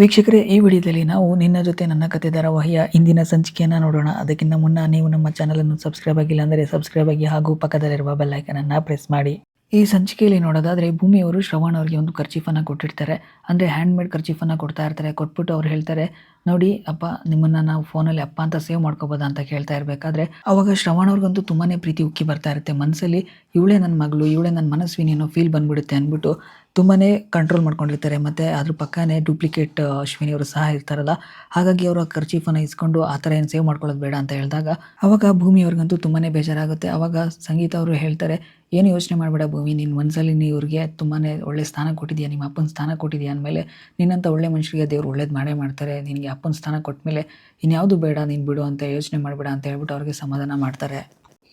ವೀಕ್ಷಕರೇ, ಈ ವಿಡಿಯೋದಲ್ಲಿ ನಾವು ನಿನ್ನ ಜೊತೆ ನನ್ನ ಕತೆ ಧಾರಾವಾಹಿಯ ಇಂದಿನ ಸಂಚಿಕೆಯನ್ನು ನೋಡೋಣ. ಅದಕ್ಕಿಂತ ಮುನ್ನ ನೀವು ನಮ್ಮ ಚಾನಲನ್ನು ಸಬ್ಸ್ಕ್ರೈಬ್ ಆಗಿಲ್ಲ ಅಂದರೆ ಸಬ್ಸ್ಕ್ರೈಬ್ ಆಗಿ ಹಾಗೂ ಪಕ್ಕದಲ್ಲಿರುವ ಬೆಲ್ ಐಕನನ್ನು ಪ್ರೆಸ್ ಮಾಡಿ. ಈ ಸಂಚಿಕೆಯಲ್ಲಿ ನೋಡೋದಾದ್ರೆ ಭೂಮಿಯವರು ಶ್ರವಣ್ ಅವರಿಗೆ ಒಂದು ಖರ್ಚೀಫನ್ನು ಕೊಟ್ಟಿರ್ತಾರೆ. ಅಂದರೆ ಹ್ಯಾಂಡ್ಮೇಡ್ ಖರ್ಚೀಫನ್ನು ಕೊಡ್ತಾ ಇರ್ತಾರೆ, ಕೊಟ್ಬಿಟ್ಟು ಅವ್ರು ಹೇಳ್ತಾರೆ, ನೋಡಿ ಅಪ್ಪ, ನಿಮ್ಮನ್ನು ನಾವು ಫೋನಲ್ಲಿ ಅಪ್ಪ ಅಂತ ಸೇವ್ ಮಾಡ್ಕೋಬೋದಾ ಅಂತ ಕೇಳ್ತಾ ಇರಬೇಕಾದ್ರೆ, ಅವಾಗ ಶ್ರವಣ್ ಅವ್ರಿಗಂತೂ ತುಂಬಾ ಪ್ರೀತಿ ಉಕ್ಕಿ ಬರ್ತಾ ಇರುತ್ತೆ. ಮನಸ್ಸಲ್ಲಿ ಇವಳೇ ನನ್ನ ಮಗಳು, ಇವಳೇ ನನ್ನ ಮನಸ್ವಿನಿ ಅನ್ನೋ ಫೀಲ್ ಬಂದ್ಬಿಡುತ್ತೆ ಅಂದ್ಬಿಟ್ಟು ತುಂಬಾ ಕಂಟ್ರೋಲ್ ಮಾಡ್ಕೊಂಡಿರ್ತಾರೆ. ಮತ್ತು ಅದ್ರ ಪಕ್ಕನೇ ಡೂಪ್ಲಿಕೇಟ್ ಅಶ್ವಿನಿ ಅವರು ಸಹ ಇರ್ತಾರಲ್ಲ. ಹಾಗಾಗಿ ಅವರು ಖರ್ಚೀಫನ್ನು ಇಸ್ಕೊಂಡು ಆ ಥರ ಏನು ಸೇವ್ ಮಾಡ್ಕೊಳ್ಳೋದು ಬೇಡ ಅಂತ ಹೇಳಿದಾಗ, ಅವಾಗ ಭೂಮಿ ಅವ್ರಿಗಂತೂ ತುಂಬಾ ಬೇಜಾರಾಗುತ್ತೆ. ಅವಾಗ ಸಂಗೀತ ಅವರು ಹೇಳ್ತಾರೆ, ಏನು ಯೋಚನೆ ಮಾಡಬೇಡ ಭೂಮಿ ನಿನ್ನ ಮನಸ್ಸಲ್ಲಿ ನೀ ಇವ್ರಿಗೆ ತುಂಬಾ ಒಳ್ಳೆ ಸ್ಥಾನ ಕೊಟ್ಟಿದ್ಯಾ? ನಿಮ್ಮ ಅಪ್ಪನ ಸ್ಥಾನ ಕೊಟ್ಟಿದ್ಯಾ? ಅಂದಮೇಲೆ ನಿನ್ನಂಥ ಒಳ್ಳೆ ಮನುಷ್ಯರಿಗೆ ದೇವ್ರು ಒಳ್ಳೇದು ಮಾಡೇ ಮಾಡ್ತಾರೆ. ನಿನಗೆ ಅಪ್ಪನ ಸ್ಥಾನ ಕೊಟ್ಟಮೇಲೆ ಇನ್ಯಾವುದು ಬೇಡ, ನೀನು ಬಿಡು ಅಂತ ಯೋಚನೆ ಮಾಡಬೇಡ ಅಂತ ಹೇಳ್ಬಿಟ್ಟು ಅವ್ರಿಗೆ ಸಮಾಧಾನ ಮಾಡ್ತಾರೆ.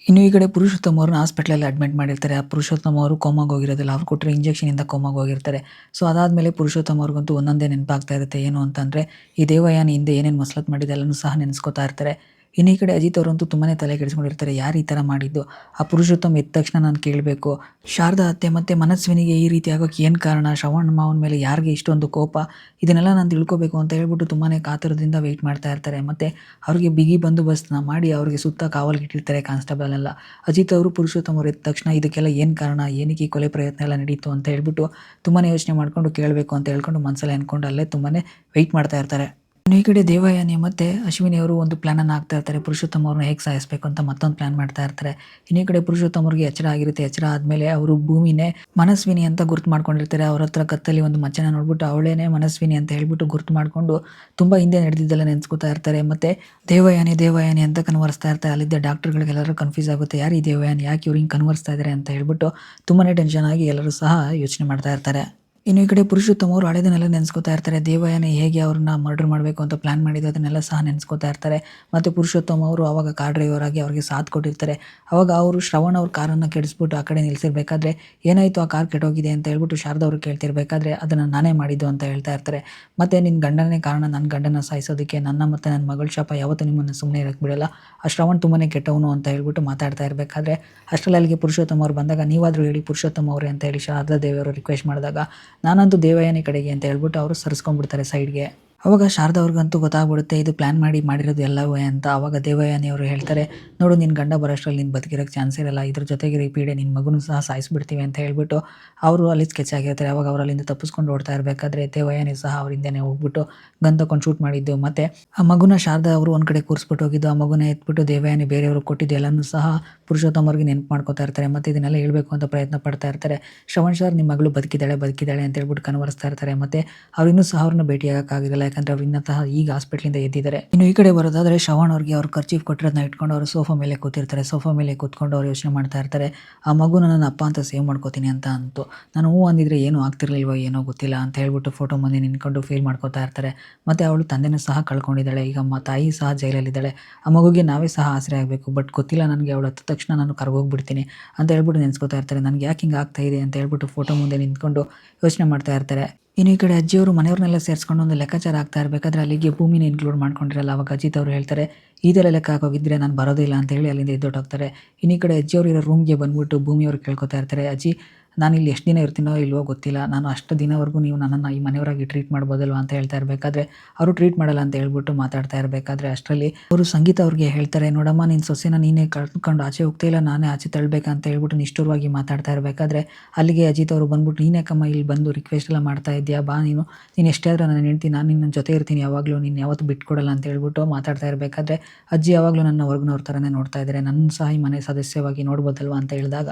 ಇನ್ನು ಈ ಕಡೆ ಪುರುಷೋತ್ತಮ ಅವ್ರನ್ನ ಹಾಸ್ಪಿಟ್ಲಲ್ಲಿ ಅಡ್ಮಿಟ್ ಮಾಡಿರ್ತಾರೆ. ಆ ಪುರುಷೋತ್ತಮ ಅವರು ಕೋಮಾಗೆ ಹೋಗಿರೋದಿಲ್ಲ. ಅವ್ರು ಕೊಟ್ಟರೆ ಇಂಜೆಕ್ಷನಿಂದ ಕೋಮಾಗೆ ಹೋಗಿರ್ತಾರೆ. ಸೊ ಅದಾದಮೇಲೆ ಪುರುಷೋತ್ತಮ ಅವ್ರಿಗಂತೂ ಒಂದೊಂದೇ ನೆನಪಾಗ್ತಾ ಇರುತ್ತೆ. ಏನು ಅಂತಂದರೆ, ಈ ದೇವಯಾನಿ ಹಿಂದೆ ಏನೇನು ಮಸಲತ್ ಮಾಡಿದೆ ಎಲ್ಲನೂ ಸಹ ನೆನೆಸ್ಕೋತಾ ಇರ್ತಾರೆ. ಇನ್ನು ಕಡೆ ಅಜಿತ್ ಅವರಂತೂ ತುಂಬಾ ತಲೆ ಕೆಡಿಸ್ಕೊಂಡಿರ್ತಾರೆ. ಯಾರು ಈ ಥರ ಮಾಡಿದ್ದು? ಆ ಪುರುಷೋತ್ತಮ ಎದ್ದ ತಕ್ಷಣ ನಾನು ಕೇಳಬೇಕು. ಶಾರದಾ ಅತ್ತೆ ಮತ್ತು ಮನಸ್ವಿನಿಗೆ ಈ ರೀತಿ ಆಗೋಕ್ಕೆ ಏನು ಕಾರಣ? ಶ್ರವಣ್ ಮಾವನ ಮೇಲೆ ಯಾರಿಗೆ ಇಷ್ಟೊಂದು ಕೋಪ? ಇದನ್ನೆಲ್ಲ ನಾನು ತಿಳ್ಕೊಬೇಕು ಅಂತ ಹೇಳ್ಬಿಟ್ಟು ತುಂಬಾ ಕಾತುರದಿಂದ ವೆಯ್ಟ್ ಮಾಡ್ತಾ ಇರ್ತಾರೆ. ಮತ್ತು ಅವ್ರಿಗೆ ಬಿಗಿ ಬಂದೋಬಸ್ತ್ನ ಮಾಡಿ ಅವ್ರಿಗೆ ಸುತ್ತ ಕಾವಲ್ಗಿಟ್ಟಿರ್ತಾರೆ ಕಾನ್ಸ್ಟೇಬಲ್ ಎಲ್ಲ. ಅಜಿತ್ ಅವರು, ಪುರುಷೋತ್ತಮ ಅವರು ಎದ್ದ ತಕ್ಷಣ ಇದಕ್ಕೆಲ್ಲ ಏನು ಕಾರಣ? ಏನಕ್ಕೆ ಕೊಲೆ ಪ್ರಯತ್ನ ಎಲ್ಲ ನಡೀತು ಅಂತ ಹೇಳ್ಬಿಟ್ಟು ತುಂಬಾ ಯೋಚನೆ ಮಾಡಿಕೊಂಡು ಕೇಳಬೇಕು ಅಂತ ಹೇಳ್ಕೊಂಡು ಮನಸ್ಸಲ್ಲಿ ಅಂದ್ಕೊಂಡು ಅಲ್ಲೇ ತುಂಬಾ ವೆಯ್ಟ್ ಮಾಡ್ತಾ ಇರ್ತಾರೆ. ಈ ಕಡೆ ದೇವಯಾನಿ ಮತ್ತು ಅಶ್ವಿನಿ ಅವರು ಒಂದು ಪ್ಲ್ಯಾನನ್ನು ಹಾಕ್ತಾ ಇರ್ತಾರೆ. ಪುರುಷೋತ್ತಮ ಅವ್ರನ್ನ ಹೇಗೆ ಸಾಯಿಸಬೇಕು ಅಂತ ಮತ್ತೊಂದು ಪ್ಲ್ಯಾನ್ ಮಾಡ್ತಾ ಇರ್ತಾರೆ. ಇನ್ನು ಕಡೆ ಪುರುಷೋತ್ತಮ ಅವ್ರಿಗೆ ಎಚ್ಚರ ಆಗಿರುತ್ತೆ. ಎಚ್ಚರ ಆದಮೇಲೆ ಅವರು ಭೂಮಿನೇ ಮನಸ್ವಿನಿ ಅಂತ ಗುರ್ತು ಮಾಡ್ಕೊಂಡಿರ್ತಾರೆ. ಅವ್ರ ಹತ್ರ ಕತ್ತಲ್ಲಿ ಒಂದು ಮಚ್ಚನ ನೋಡ್ಬಿಟ್ಟು ಅವಳೇನೇ ಮನಸ್ವಿನಿ ಅಂತ ಹೇಳ್ಬಿಟ್ಟು ಗುರ್ತು ಮಾಡಿಕೊಂಡು ತುಂಬ ಹಿಂದೆ ನಡೆದಿದ್ದೆಲ್ಲ ನೆನೆಸ್ಕೊತಾ ಇರ್ತಾರೆ. ಮತ್ತು ದೇವಯಾನಿ ದೇವಯಾನಿ ಅಂತ ಕನ್ವರ್ಸ್ತಾ ಇರ್ತಾರೆ. ಅಲ್ಲಿದ್ದ ಡಾಕ್ಟರ್ಗಳಿಗೆಲ್ಲರೂ ಕನ್ಫ್ಯೂಸ್ ಆಗುತ್ತೆ. ಯಾರು ಈ ದೇವಯಾನಿ? ಯಾಕೆ ಇವ್ರು ಕನ್ವರ್ಸ್ತಾ ಇದ್ದಾರೆ ಅಂತ ಹೇಳ್ಬಿಟ್ಟು ತುಂಬಾ ಟೆನ್ಷನ್ ಆಗಿ ಎಲ್ಲರೂ ಸಹ ಯೋಚನೆ ಮಾಡ್ತಾ ಇರ್ತಾರೆ. ಇನ್ನು ಈ ಕಡೆ ಪುರುಷೋತ್ತಮ ಅವರು ಹಳೆದನ್ನೆಲ್ಲ ನೆನೆಸ್ಕೋತಾ ಇರ್ತಾರೆ. ದೇವಯಾನ ಹೇಗೆ ಅವ್ರನ್ನ ಮರ್ಡರ್ ಮಾಡಬೇಕು ಅಂತ ಪ್ಲಾನ್ ಮಾಡಿದ್ದು ಅದನ್ನೆಲ್ಲ ಸಹ ನೆನೆಸ್ಕೋತಾ ಇರ್ತಾರೆ. ಮತ್ತು ಪುರುಷೋತ್ತಮ ಅವರು ಅವಾಗ ಕಾರ್ ಡ್ರೈವರ್ ಆಗಿ ಅವ್ರಿಗೆ ಸಾಥ್ ಕೊಟ್ಟಿರ್ತಾರೆ. ಅವಾಗ ಅವರು ಶ್ರವಣ್ ಅವ್ರ ಕಾರನ್ನು ಕೆಡಿಸ್ಬಿಟ್ಟು ಆ ಕಡೆ ನಿಲ್ಲಿಸಿರ್ಬೇಕಾದ್ರೆ ಏನಾಯಿತು ಆ ಕಾರ್ ಕೆಟ್ಟೋಗಿದೆ ಅಂತ ಹೇಳ್ಬಿಟ್ಟು ಶಾರದಾ ಅವರು ಕೇಳ್ತಿರ್ಬೇಕಾದ್ರೆ ಅದನ್ನು ನಾನೇ ಮಾಡಿದ್ದು ಅಂತ ಹೇಳ್ತಾ ಇರ್ತಾರೆ. ಮತ್ತು ನಿನ್ನ ಗಂಡನೇ ಕಾರಣ ನನ್ನ ಗಂಡನ ಸಾಯಿಸೋದಕ್ಕೆ ನನ್ನ ಮತ್ತು ನನ್ನ ಮಗಳ ಶಾಪ ಯಾವತ್ತೂ ನಿಮ್ಮನ್ನು ಸುಮ್ಮನೆ ಇರಕ್ಕೆ ಬಿಡಲ್ಲ. ಆ ಶ್ರವಣ್ ತುಂಬಾ ಕೆಟ್ಟವನು ಅಂತ ಹೇಳ್ಬಿಟ್ಟು ಮಾತಾಡ್ತಾ ಇರಬೇಕಾದ್ರೆ ಅಷ್ಟರಲ್ಲಿ ಅಲ್ಲಿಗೆ ಪುರುಷೋತ್ತಮ ಅವ್ರು ಬಂದಾಗ ನೀವಾದರೂ ಹೇಳಿ ಪುರುಷೋತ್ತಮ ಅವರೇ ಅಂತ ಹೇಳಿ ಶಾರದಾ ದೇವಿಯವರು ರಿಕ್ವೆಸ್ಟ್ ಮಾಡಿದಾಗ ನಾನಂತೂ ದೇವಯಾನಿ ಕಡೆಗೆ ಅಂತ ಹೇಳ್ಬಿಟ್ಟು ಅವರು ಸರಿಸ್ಕೊಂಡ್ಬಿಡ್ತಾರೆ ಸೈಡ್ಗೆ ಅವಾಗ ಶಾರದಾ ಅವ್ರಿಗಂತೂ ಗೊತ್ತಾಗ್ಬಿಡುತ್ತೆ, ಇದು ಪ್ಲ್ಯಾನ್ ಮಾಡಿ ಮಾಡಿರೋದು ಎಲ್ಲವೂ ಅಂತ. ಅವಾಗ ದೇವಯಾನಿ ಅವರು ಹೇಳ್ತಾರೆ, ನೋಡು ನಿನ್ನ ಗಂಡ ಬರೋಷ್ಟರಲ್ಲಿ ನೀನು ಬದುಕಿರೋಕ್ಕೆ ಚಾನ್ಸ್ ಇರಲ್ಲ. ಇದ್ರ ಜೊತೆಗೆ ಈ ಪೀಡೆ ನಿನ್ನ ಮಗನೂ ಸಹ ಸಾಯಿಸ್ಬಿಡ್ತೀವಿ ಅಂತ ಹೇಳ್ಬಿಟ್ಟು ಅವರು ಅಲ್ಲಿ ಸ್ಕೆಚ್ ಆಗಿರ್ತಾರೆ. ಅವಾಗ ಅವರು ಅಲ್ಲಿಂದ ತಪ್ಪಿಸ್ಕೊಂಡು ಓಡ್ತಾ ಇರಬೇಕಾದ್ರೆ ದೇವಯಾನಿ ಸಹ ಅವರಿಂದನೇ ಹೋಗ್ಬಿಟ್ಟು ಗನ್ ತಗೊಂಡು ಶೂಟ್ ಮಾಡಿದ್ದು. ಮತ್ತು ಆ ಮಗುನ ಶಾರದಾ ಅವರು ಒಂದು ಕಡೆ ಕೂರಿಸ್ಬಿಟ್ಟು ಹೋಗಿದ್ದು, ಆ ಮಗುನ ಎತ್ಬಿಟ್ಟು ದೇವಯಾನಿ ಬೇರೆಯವರು ಕೊಟ್ಟಿದ್ದು ಎಲ್ಲನೂ ಸಹ ಪುರುಷೋತ್ತಮರಿಗೆ ನೆನಪು ಮಾಡ್ಕೋತಾ ಇರ್ತಾರೆ. ಮತ್ತು ಇದನ್ನೆಲ್ಲ ಹೇಳಬೇಕು ಅಂತ ಪ್ರಯತ್ನ ಪಡ್ತಾ ಇರ್ತಾರೆ. ಶ್ರವಣ್ ಸರ್ ನಿಮ್ಮ ಮಗಳು ಬದುಕಿದ್ದಾಳೆ ಬದುಕಿದ್ದಾಳೆ ಅಂತ ಹೇಳ್ಬಿಟ್ಟು ಕನ್ವರ್ಸ್ತಾ ಇರ್ತಾರೆ. ಮತ್ತು ಅವರಿನ್ನೂ ಸಹ ಅವ್ರನ್ನ ಭೇಟಿಯಾಗೋಕ್ಕಾಗಿರಲ್ಲ. ಯಾಕಂದರೆ ಅವ್ರು ಇನ್ನಂತಹ ಈಗ ಹಾಸ್ಪಿಟ್ಲಿಂದ ಎದ್ದಿದ್ದಾರೆ. ಇನ್ನು ಈ ಕಡೆ ಬರೋದಾದ್ರೆ ಶ್ರವಣ್ ಅವ್ರಿಗೆ ಅವ್ರು ಖರ್ಚೀಫ್ ಕೊಟ್ಟಿರೋದನ್ನ ಇಟ್ಕೊಂಡು ಅವರು ಸೋಫಾ ಮೇಲೆ ಕೂತಿರ್ತಾರೆ. ಸೋಫಾ ಮೇಲೆ ಕೂತ್ಕೊಂಡು ಅವ್ರು ಯೋಚನೆ ಮಾಡ್ತಾ ಇರ್ತಾರೆ. ಆ ಮಗು ನನ್ನ ಅಪ್ಪ ಅಂತ ಸೇವ್ ಮಾಡ್ಕೋತೀನಿ ಅಂತ ಅಂತು. ನಾನು ಹೂ ಅಂದಿದ್ರೆ ಏನು ಆಗ್ತಿರ್ಲಿಲ್ವೋ ಏನೋ ಗೊತ್ತಿಲ್ಲ ಅಂತ ಹೇಳ್ಬಿಟ್ಟು ಫೋಟೋ ಮುಂದೆ ನಿಂತ್ಕೊಂಡು ಫೀಲ್ ಮಾಡ್ಕೋತಾ ಇರ್ತಾರೆ. ಮತ್ತು ಅವಳು ತಂದೆನ ಸಹ ಕಳ್ಕೊಂಡಿದ್ದಾಳೆ. ಈಗ ಅಮ್ಮ ತಾಯಿ ಸಹ ಜೈಲಲ್ಲಿದ್ದಾಳೆ. ಆ ಮಗುಗೆ ನಾವೇ ಸಹ ಆಸರೆ ಆಗಬೇಕು. ಬಟ್ ಗೊತ್ತಿಲ್ಲ ನನಗೆ, ಅವಳು ಹತ್ತ ತಕ್ಷಣ ನಾನು ಕರ್ಗೋಗ್ಬಿಡ್ತೀನಿ ಅಂತ ಹೇಳ್ಬಿಟ್ಟು ನೆನೆಸ್ಕೋತಾ ಇರ್ತಾರೆ. ನನಗೆ ಯಾಕೆ ಹಿಂಗೆ ಆಗ್ತಾ ಇದೆ ಅಂತ ಹೇಳ್ಬಿಟ್ಟು ಫೋಟೋ ಮುಂದೆ ನಿಂತ್ಕೊಂಡು ಯೋಚನೆ ಮಾಡ್ತಾ ಇರ್ತಾರೆ. ಇನ್ನು ಈ ಕಡೆ ಅಜ್ಜಿಯವರು ಮನೆಯವ್ರನ್ನೆಲ್ಲ ಸೇರಿಸ್ಕೊಂಡು ಒಂದು ಲೆಕ್ಕಾಚಾರ ಆಗ್ತಾ ಇರಬೇಕಾದ್ರೆ ಅಲ್ಲಿಗೆ ಭೂಮಿನ ಇನ್ಕ್ಲೂಡ್ ಮಾಡ್ಕೊಂಡಿರಲ್ಲ. ಅವಾಗ ಅಜಿತ್ ಅವರು ಹೇಳ್ತಾರೆ, ಇದೆಲ್ಲ ಲೆಕ್ಕ ಹಾಕೋಗಿದ್ರೆ ನಾನು ಬರೋದಿಲ್ಲ ಅಂತ ಹೇಳಿ ಅಲ್ಲಿಂದ ಎದ್ದೊಟ್ಟೋಗ್ತಾರೆ ಇನ್ನು ಈ ಕಡೆ ಅಜ್ಜಿಯವರು ಇರೋ ರೂಮ್ಗೆ ಬಂದ್ಬಿಟ್ಟು ಭೂಮಿಯವರು ಕೇಳ್ಕೊತಾ ಇರ್ತಾರೆ. ಅಜ್ಜಿ ನಾನು ಇಲ್ಲಿ ಎಷ್ಟು ದಿನ ಇರ್ತೀನೋ ಇಲ್ವೋ ಗೊತ್ತಿಲ್ಲ. ನಾನು ಅಷ್ಟು ದಿನವರೆಗೂ ನೀವು ನನ್ನನ್ನು ಈ ಮನೆಯವರಾಗಿ ಟ್ರೀಟ್ ಮಾಡ್ಬೋದಲ್ವ ಅಂತ ಹೇಳ್ತಾ ಇರಬೇಕಾದ್ರೆ, ಅವರು ಟ್ರೀಟ್ ಮಾಡಲ್ಲ ಅಂತ ಹೇಳ್ಬಿಟ್ಟು ಮಾತಾಡ್ತಾ ಇರಬೇಕಾದ್ರೆ ಅಷ್ಟರಲ್ಲಿ ಅವರು ಸಂಗೀತ ಅವ್ರಿಗೆ ಹೇಳ್ತಾರೆ, ನೋಡಮ್ಮ ನಿನ್ನ ಸೊಸೆನ ನೀನೇ ಕಳ್ಕೊಂಡು ಆಚೆ ಹೋಗ್ತಾ ಇಲ್ಲ, ನಾನೇ ಆಚೆ ತಳ್ಳಬೇಕಂತ ಹೇಳ್ಬಿಟ್ಟು ನಿಷ್ಠುರವಾಗಿ ಮಾತಾಡ್ತಾ ಇರಬೇಕಾದ್ರೆ, ಅಲ್ಲಿಗೆ ಅಜಿತ್ ಅವರು ಬಂದ್ಬಿಟ್ಟು ನೀನೇಕಮ್ಮ ಇಲ್ಲಿ ಬಂದು ರಿಕ್ವೆಸ್ಟ್ ಎಲ್ಲ ಮಾಡ್ತಾ ಇದೆಯಾ ಬಾ ನೀನು. ನೀನು ಎಷ್ಟೇ ಆದರೂ ನಾನು ಹೇಳ್ತೀನಿ ನಾನು ನಿನ್ನ ಜೊತೆ ಇರ್ತೀನಿ, ಯಾವಾಗಲೂ ನೀನು ಯಾವತ್ತು ಬಿಟ್ಕೊಡಲ್ಲ ಅಂತ ಹೇಳ್ಬಿಟ್ಟು ಮಾತಾಡ್ತಾ ಇರಬೇಕಾದ್ರೆ, ಅಜ್ಜಿ ಯಾವಾಗಲೂ ನನ್ನ ಹೊರಗಿನವ್ರ ಥರನೇ ನೋಡ್ತಾ ಇದ್ದಾರೆ ನನ್ನ ಸಹ ಈ ಮನೆ ಸದಸ್ಯವಾಗಿ ನೋಡ್ಬೋದಲ್ವ ಅಂತ ಹೇಳಿದಾಗ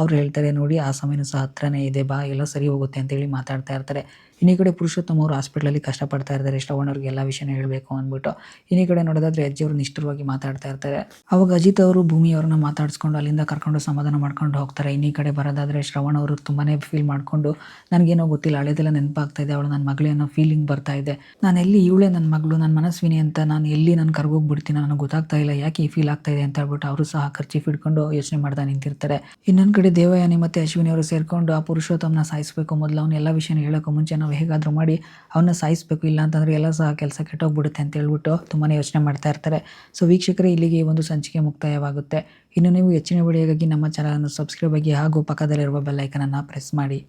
ಅವ್ರು ಹೇಳ್ತಾರೆ, ನೋಡಿ, ಆ ಸಮಯನೂ ಸಹ ಹತ್ರನೇ ಇದೆ ಬಾ ಎಲ್ಲ ಸರಿ ಹೋಗುತ್ತೆ ಅಂತೇಳಿ ಮಾತಾಡ್ತಾ ಇರ್ತಾರೆ. ಇನ್ನು ಕಡೆ ಪುರುಷೋತ್ತಮ ಅವರು ಹಾಸ್ಪಿಟ್ಲಲ್ಲಿ ಕಷ್ಟಪಡ್ತಾ ಇರ್ತಾರೆ ಶ್ರವಣವ್ರಿಗೆ ಎಲ್ಲ ವಿಷಯನ ಹೇಳಬೇಕು ಅಂದ್ಬಿಟ್ಟು. ಇನ್ನು ಕಡೆ ನೋಡೋದಾದ್ರೆ ಅಜ್ಜಿಯವರು ನಿಷ್ಠುರವಾಗಿ ಮಾತಾಡ್ತಾ ಇರ್ತಾರೆ. ಅವಾಗ ಅಜಿತ್ ಅವರು ಭೂಮಿ ಅವ್ರನ್ನ ಮಾತಾಡಿಸ್ಕೊಂಡು ಅಲ್ಲಿಂದ ಕರ್ಕೊಂಡು ಸಮಾಧಾನ ಮಾಡ್ಕೊಂಡು ಹೋಗ್ತಾರೆ. ಇನ್ನು ಕಡೆ ಬರೋದಾದ್ರೆ ಶ್ರವಣ್ ಅವರು ತುಂಬಾ ಫೀಲ್ ಮಾಡಿಕೊಂಡು, ನನಗೇನೋ ಗೊತ್ತಿಲ್ಲ, ಹಳೆದೆಲ್ಲ ನೆನಪಾಗ್ತಾ ಇದೆ ಅವಳು ನನ್ನ ಮಗಳೇ ಅನ್ನೋ ಫೀಲಿಂಗ್ ಬರ್ತಾ ಇದೆ. ನಾನು ಎಲ್ಲಿ ಇವಳೇ ನನ್ನ ಮಗಳು ನನ್ನ ಮನಸ್ವಿನಿ ಅಂತ ನಾನು ಎಲ್ಲಿ ನಾನು ಕರ್ಗೋಗ್ಬಿಡ್ತೀನಿ ನನಗೆ ಗೊತ್ತಾಗ್ತಾ ಇಲ್ಲ, ಯಾಕೆ ಈ ಫೀಲ್ ಆಗ್ತಾ ಇದೆ ಅಂತ ಹೇಳ್ಬಿಟ್ಟು ಅವರು ಸಹ ಖರ್ಚಿ ಹಿಡ್ಕೊಂಡು ಯೋಚನೆ ಮಾಡ್ತಾ ನಿಂತಿರ್ತಾರೆ. ಇನ್ನೊಂದು ಕಡೆ ದೇವಯಾನಿ ಮತ್ತೆ ಅಶ್ವಿನಿ ಅವರು ಸೇರ್ಕೊಂಡು ಆ ಪುರುಷೋತ್ತಮನ ಸಾಯಿಸಬೇಕು ಮೊದಲು ಅವನ ಎಲ್ಲ ವಿಷಯನ ಹೇಳೋಕ್ಕೂ ಮುಂಚೆ ನಾವು ಹೇಗಾದರೂ ಮಾಡಿ ಅವನ್ನ ಸಾಯಿಸಬೇಕು, ಇಲ್ಲ ಅಂತಂದರೆ ಎಲ್ಲ ಸಹ ಕೆಲಸ ಕೆಟ್ಟೋಗ್ಬಿಡುತ್ತೆ ಅಂತ ಹೇಳ್ಬಿಟ್ಟು ತುಂಬಾ ಯೋಚನೆ ಮಾಡ್ತಾ ಇರ್ತಾರೆ. ಸೊ ವೀಕ್ಷಕರೇ, ಇಲ್ಲಿಗೆ ಒಂದು ಸಂಚಿಕೆ ಮುಕ್ತಾಯವಾಗುತ್ತೆ. ಇನ್ನು ನೀವು ಹೆಚ್ಚಿನ ವಿಡಿಯೋಗಾಗಿ ನಮ್ಮ ಚಾನಲನ್ನು ಸಬ್ಸ್ಕ್ರೈಬ್ ಆಗಿ ಹಾಗೂ ಪಕ್ಕದಲ್ಲಿರುವ ಬೆಲ್ಲೈಕನನ್ನು ಪ್ರೆಸ್ ಮಾಡಿ.